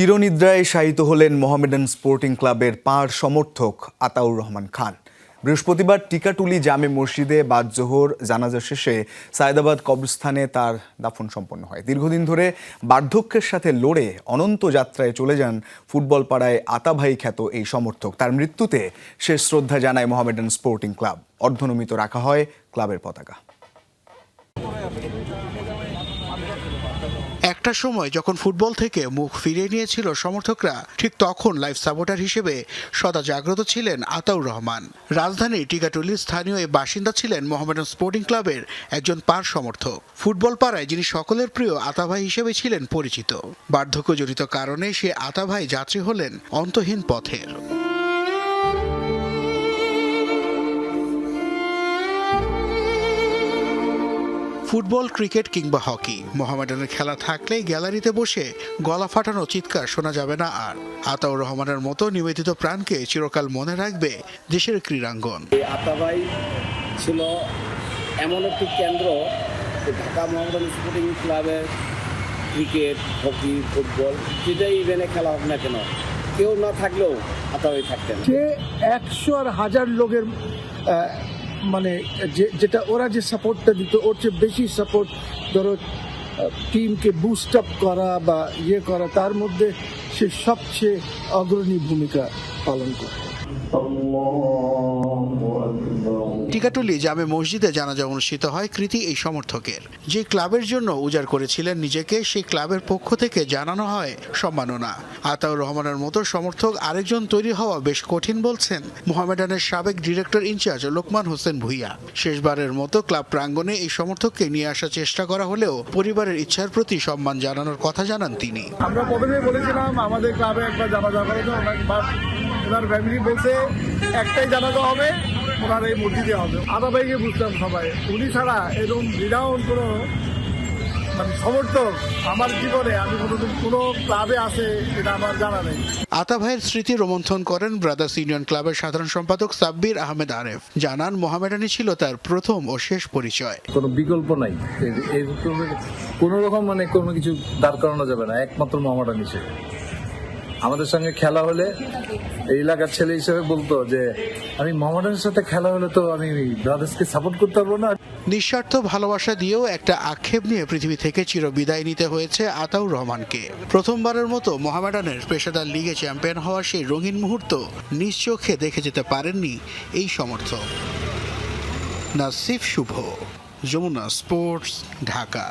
চিরনিদ্রায় শায়িত হলেন মোহামেডান স্পোর্টিং ক্লাবের পাঁড় সমর্থক আতাউর রহমান খান। বৃহস্পতিবার টিকাটুলি জামে মসজিদে বাদ জোহর জানাজা শেষে সায়দাবাদ কবরস্থানে তার দাফন সম্পন্ন হয়। দীর্ঘদিন ধরে বার্ধক্যের সাথে লড়ে অনন্ত যাত্রায় চলে যান ফুটবল পাড়ায় আতাভাই খ্যাত এই সমর্থক। তার মৃত্যুতে শেষ শ্রদ্ধা জানায় মোহামেডান স্পোর্টিং ক্লাব। অর্ধনমিত রাখা হয় ক্লাবের পতাকা। একটা সময় যখন ফুটবল থেকে মুখ ফিরিয়ে নিয়েছিল সমর্থকরা, ঠিক তখন লাইফ সাপোর্টার হিসেবে সদা জাগ্রত ছিলেন আতাউর রহমান। রাজধানীর টিকাটুলির স্থানীয় এই বাসিন্দা ছিলেন মোহামেডান স্পোর্টিং ক্লাবের একজন পার সমর্থক। ফুটবল পাড়ায় যিনি সকলের প্রিয় আতাভাই হিসেবে ছিলেন পরিচিত। বার্ধক্যজনিত কারণে সে আতাভাই যাত্রী হলেন অন্তহীন পথের। ফুটবল ক্রিকেট কিংবা হকি। মোহামেডানের খেলা থাকলেই গ্যালারিতে বসে গলা ফাটানো চিৎকার শোনা যাবে না আর। আতাউর রহমানের মতো নিবেদিত প্রাণকে চিরকাল মনে রাখবে দেশের ক্রীড়াঙ্গন। আতাবাই ছিল এমন একটি কেন্দ্র যে ঢাকা মোহামেডান স্পোর্টিং ক্লাবের ক্রিকেট হকি ফুটবল যেটাই ইভেন্টে খেলা হোক না কেন কেউ না থাকলেও আতাবাই থাকতেন। যে একশো আর হাজার লোকের মানে যেটা ওরা যে সাপোর্টটা দিত, ওর চেয়ে বেশি সাপোর্ট ধরো টিমকে বুস্ট আপ করা বা ইয়ে করা, তার মধ্যে সে সবচেয়ে অগ্রণী ভূমিকা পালন করে টিকাটুলি জামে মসজিদে জানাজা অনুষ্ঠিত হয় কৃতি এই সমর্থকের। যে ক্লাবের জন্য উজাড় করেছিলেন নিজেকে, সেই ক্লাবের পক্ষ থেকে জানানো হয় সম্মাননা। আতাউর রহমানের মতো সমর্থক আরেকজন তৈরি হওয়া বেশ কঠিন বলছেন মোহামেডানের সাবেক ডিরেক্টর ইনচার্জ লোকমান হোসেন ভুইয়া। শেষবারের মতো ক্লাব প্রাঙ্গণে এই সমর্থককে নিয়ে আসার চেষ্টা করা হলেও পরিবারের ইচ্ছার প্রতি সম্মান জানানোর কথা জানান তিনি। আমরা প্রথমে বলেছিলাম, আমাদের ক্লাবে একবার জানাজা করে ওনার ফ্যামিলি বলছে একটাই জানাজা হবে। ওনার এই মসজিদে হবে আদা ভাইকে বুঝতাম সবাই। উনি ছাড়া এরকম রিডাউন কোনো মানে সমর্থক আমার জীবনে আমি কোনোদিন কোনো ক্লাবে আছে এটা আমার জানা নেই। আতা ভাইয়ের স্মৃতি রোমন্থন করেন ব্রাদার্স ইউনিয়ন ক্লাবের সাধারণ সম্পাদক সাব্বির আহমেদ আরেফ। জানান মোহামেডানি ছিল তার প্রথম ও শেষ পরিচয়। কোনো বিকল্প নাই। কোনো রকম মানে কোনো কিছু দাঁড় করানো যাবে না। একমাত্র মামাটা নিচে আমাদের সঙ্গে খেলা হলে এই এলাকার ছেলে হিসেবে বলতো যে, আমি মামাটার সাথে খেলা হলে তো আমি ব্রাদার্সকে সাপোর্ট করতে পারব না। নিঃস্বার্থ ভালোবাসা দিয়েও একটা আক্ষেপ নিয়ে পৃথিবী থেকে চির বিদায় নিতে হয়েছে আতাউর রহমানকে। প্রথমবারের মতো মোহামেডানের পেশাদার লিগে চ্যাম্পিয়ন হওয়ার সেই রঙিন মুহূর্ত নিজ চোখে দেখে যেতে পারেননি এই সমর্থক। নাসিফ শুভ, যমুনা স্পোর্টস, ঢাকা।